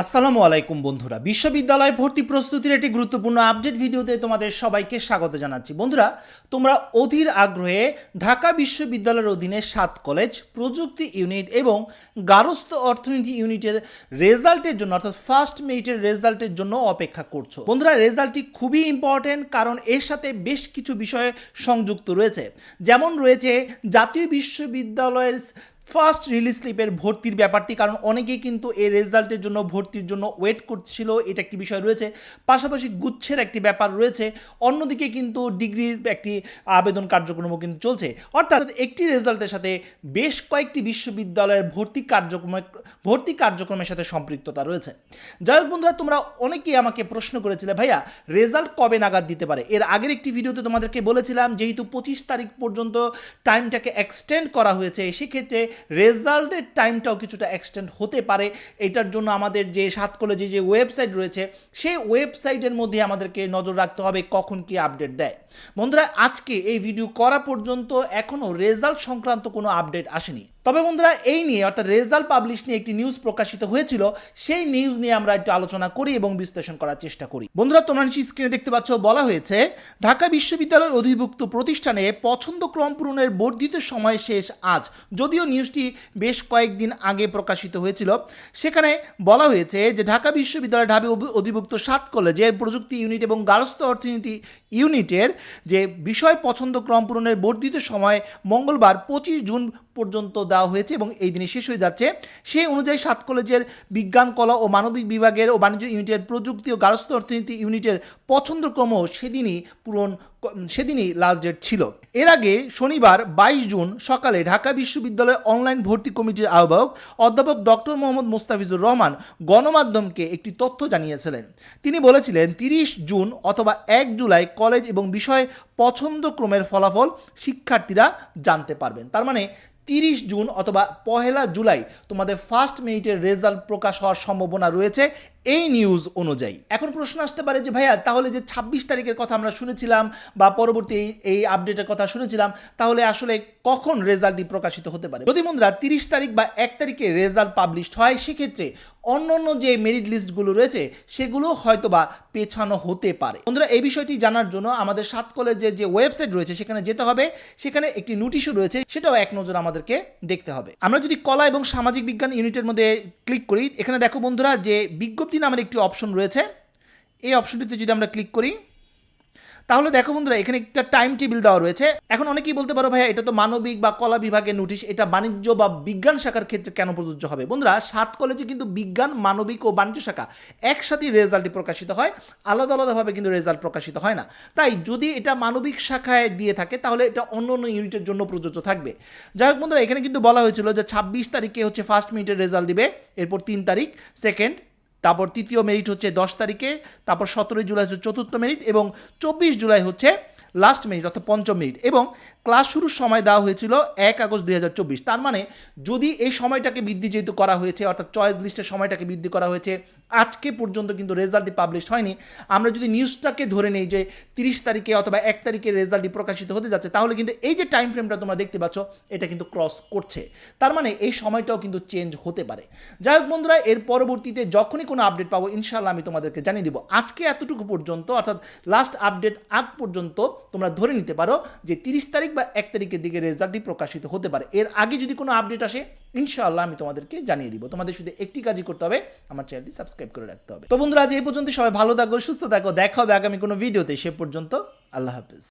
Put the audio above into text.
আসসালামু আলাইকুম বন্ধুরা। বিশ্ববিদ্যালয় ভর্তি প্রস্তুতির একটি গুরুত্বপূর্ণ আপডেট ভিডিওতে তোমাদের সবাইকে স্বাগত জানাচ্ছি। বন্ধুরা, তোমরা অধীর আগ্রহে ঢাকা বিশ্ববিদ্যালয়ের অধীনে সাত কলেজ, প্রযুক্তি ইউনিট এবং গারস্থ অর্থনীতি ইউনিটের রেজাল্টের জন্য, অর্থাৎ ফার্স্ট মেরিটের রেজাল্টের জন্য অপেক্ষা করছ। বন্ধুরা, রেজাল্টটি খুবই ইম্পর্টেন্ট কারণ এর সাথে বেশ কিছু বিষয়ে সংযুক্ত রয়েছে। যেমন রয়েছে জাতীয় বিশ্ববিদ্যালয়ের ফার্স্ট রিলিজ স্লিপের ভর্তির ব্যাপারটি, কারণ অনেকেই কিন্তু এই রেজাল্টের জন্য, ভর্তির জন্য ওয়েট করছিল, এটা একটি বিষয় রয়েছে। পাশাপাশি গুচ্ছের একটি ব্যাপার রয়েছে, অন্যদিকে কিন্তু ডিগ্রির একটি আবেদন কার্যক্রমও কিন্তু চলছে। অর্থাৎ একটি রেজাল্টের সাথে বেশ কয়েকটি বিশ্ববিদ্যালয়ের ভর্তি কার্যক্রমে, ভর্তি কার্যক্রমের সাথে সম্পৃক্ততা রয়েছে। যাই হোক বন্ধুরা, তোমরা অনেকেই আমাকে প্রশ্ন করেছিলে, ভাইয়া, রেজাল্ট কবে নাগাদ দিতে পারে? এর আগের একটি ভিডিওতে তোমাদেরকে বলেছিলাম, যেহেতু পঁচিশ তারিখ পর্যন্ত টাইমটাকে এক্সটেন্ড করা হয়েছে, সেক্ষেত্রে রেজাল্টের টাইমটাও কিছুটা এক্সটেন্ড হতে পারে। এটার জন্য আমাদের যে সাত কলেজে যে ওয়েবসাইট রয়েছে, সেই ওয়েবসাইটের মধ্যে আমাদেরকে নজর রাখতে হবে কখন কি আপডেট দেয়। বন্ধুরা, আজকে এই ভিডিও করা পর্যন্ত এখনও রেজাল্ট সংক্রান্ত কোনো আপডেট আসেনি। তবে বন্ধুরা, এই নিয়ে অর্থাৎ রেজাল্ট পাবলিশ নিয়ে একটি নিউজ প্রকাশিত হয়েছিল, সেই নিউজ নিয়ে আমরা একটু আলোচনা করি এবং বিশ্লেষণ করার চেষ্টা করি। বন্ধুরা, তোমরা নিশ্চয়ই স্ক্রিনে দেখতে পাচ্ছ, বলা হয়েছে, ঢাকা বিশ্ববিদ্যালয়ের অধিভুক্ত প্রতিষ্ঠানে পছন্দ ক্রম পূরণের বর্ধিত সময় শেষ আজ। যদিও নিউজটি বেশ কয়েকদিন আগে প্রকাশিত হয়েছিল। সেখানে বলা হয়েছে যে, ঢাকা বিশ্ববিদ্যালয় ঢাবে অধিভুক্ত সাত কলেজের প্রযুক্তি ইউনিট এবং গার্হস্থ্য অর্থনীতি ইউনিটের যে বিষয় পছন্দ ক্রম পূরণের বর্ধিত সময় মঙ্গলবার পঁচিশ জুন পর্যন্ত দেওয়া হয়েছে এবং এই দিনে শেষ হয়ে যাচ্ছে। সেই অনুযায়ী সাত কলেজের বিজ্ঞান, কলা ও মানবিক বিভাগের ও বাণিজ্য ইউনিটের প্রযুক্তি ও গার্হস্থ্য অর্থনীতি ইউনিটের পছন্দক্রম সেদিনই পূরণ সেদিনই লাস্ট ডেট ছিল। এর আগে শনিবার বাইশ জুন সকালে ঢাকা বিশ্ববিদ্যালয় অনলাইন ভর্তি কমিটির আহ্বায়ক অধ্যাপক ডক্টর মোহাম্মদ মোস্তাফিজুর রহমান গণমাধ্যমকে একটি তথ্য জানিয়েছিলেন। তিনি বলেছিলেন, তিরিশ জুন অথবা এক জুলাই কলেজ এবং বিষয় পছন্দক্রমের ফলাফল শিক্ষার্থীরা জানতে পারবেন। তার মানে তিরিশ জুন অথবা পহেলা জুলাই তোমাদের ফার্স্ট মিনিটের রেজাল্ট প্রকাশ হওয়ার সম্ভাবনা রয়েছে এই নিউজ অনুযায়ী। এখন প্রশ্ন আসতে পারে যে, ভাইয়া, তাহলে যে ছাব্বিশ তারিখের কথা আমরা শুনেছিলাম বা পরবর্তী এই- আপডেটের কথা শুনেছিলাম, তাহলে আসলে কখন রেজাল্টটি প্রকাশিত হতে পারে? যদি তিরিশ তারিখ বা এক তারিখে রেজাল্ট পাবলিশড হয়, সেক্ষেত্রে অন্য অন্য যে মেরিট লিস্টগুলো রয়েছে, সেগুলো হয়তো বা পেছানো হতে পারে। বন্ধুরা, এই বিষয়টি জানার জন্য আমাদের সাত কলেজের যে ওয়েবসাইট রয়েছে, সেখানে যেতে হবে। সেখানে একটি নোটিশও রয়েছে, সেটাও এক নজর আমাদেরকে দেখতে হবে। আমরা যদি কলা এবং সামাজিক বিজ্ঞান ইউনিটের মধ্যে ক্লিক করি, এখানে দেখো বন্ধুরা যে বিজ্ঞপ্তি নামের একটি অপশন রয়েছে। এই অপশনটিতে যদি আমরা ক্লিক করি তাহলে দেখো বন্ধুরা, এখানে একটা টাইম টেবিল দেওয়া রয়েছে। এখন অনেকেই বলতে পারো, ভাইয়া, এটা তো মানবিক বা কলা বিভাগের নোটিশ এটা বাণিজ্য বা বিজ্ঞান শাখার ক্ষেত্রে কেন প্রযোজ্য হবে? বন্ধুরা, সাত কলেজে কিন্তু বিজ্ঞান, মানবিক ও বাণিজ্য শাখা একসাথেই রেজাল্টটি প্রকাশিত হয়, আলাদা আলাদাভাবে কিন্তু রেজাল্ট প্রকাশিত হয় না। তাই যদি এটা মানবিক শাখায় দিয়ে থাকে, তাহলে এটা অন্য অন্য ইউনিটের জন্য প্রযোজ্য থাকবে। যাই হোক বন্ধুরা, এখানে কিন্তু বলা হয়েছিল যে ছাব্বিশ তারিখে হচ্ছে ফার্স্ট মিনিটের রেজাল্ট দিবে, এরপর তিন তারিখ সেকেন্ড তারপর তৃতীয় মেরিট হচ্ছে দশ তারিখে, তারপর সতেরোই জুলাই হচ্ছে চতুর্থ মেরিট এবং চব্বিশ জুলাই হচ্ছে লাস্ট মিনিট অর্থাৎ পঞ্চম মিনিট এবং ক্লাস শুরুর সময় দেওয়া হয়েছিল এক আগস্ট দুই হাজার চব্বিশ। তার মানে যদি এই সময়টাকে বৃদ্ধি যেহেতু করা হয়েছে, অর্থাৎ চয়েস লিস্টের সময়টাকে বৃদ্ধি করা হয়েছে, আজকে পর্যন্ত কিন্তু রেজাল্টটি পাবলিশ হয়নি। আমরা যদি নিউজটাকে ধরে নেই যে তিরিশ তারিখে অথবা এক তারিখে রেজাল্টটি প্রকাশিত হতে যাচ্ছে, তাহলে কিন্তু এই যে টাইম ফ্রেমটা তোমরা দেখতে পাচ্ছ, এটা কিন্তু ক্রস করছে। তার মানে এই সময়টাও কিন্তু চেঞ্জ হতে পারে। যাই হোক বন্ধুরা, এর পরবর্তীতে যখনই কোনো আপডেট পাবো ইনশাল্লাহ আমি তোমাদেরকে জানিয়ে দিব। আজকে এতটুকু পর্যন্ত, অর্থাৎ লাস্ট আপডেট আগ পর্যন্ত তোমরা ধরে নিতে পারো যে তিরিশ তারিখ বা এক তারিখের দিকে রেজাল্টটি প্রকাশিত হতে পারে। এর আগে যদি কোনো আপডেট আসে, ইনশাআল্লাহ আমি তোমাদেরকে জানিয়ে দিব। তোমাদের শুধু একটি কাজই করতে হবে, আমার চ্যানেলটি সাবস্ক্রাইব করে রাখতে হবে। তো বন্ধুরা, আজ এই পর্যন্ত সবাই ভালো থাকো, সুস্থ থাকো। দেখা হবে আগামী কোনো ভিডিওতে। সে পর্যন্ত আল্লাহ হাফিজ।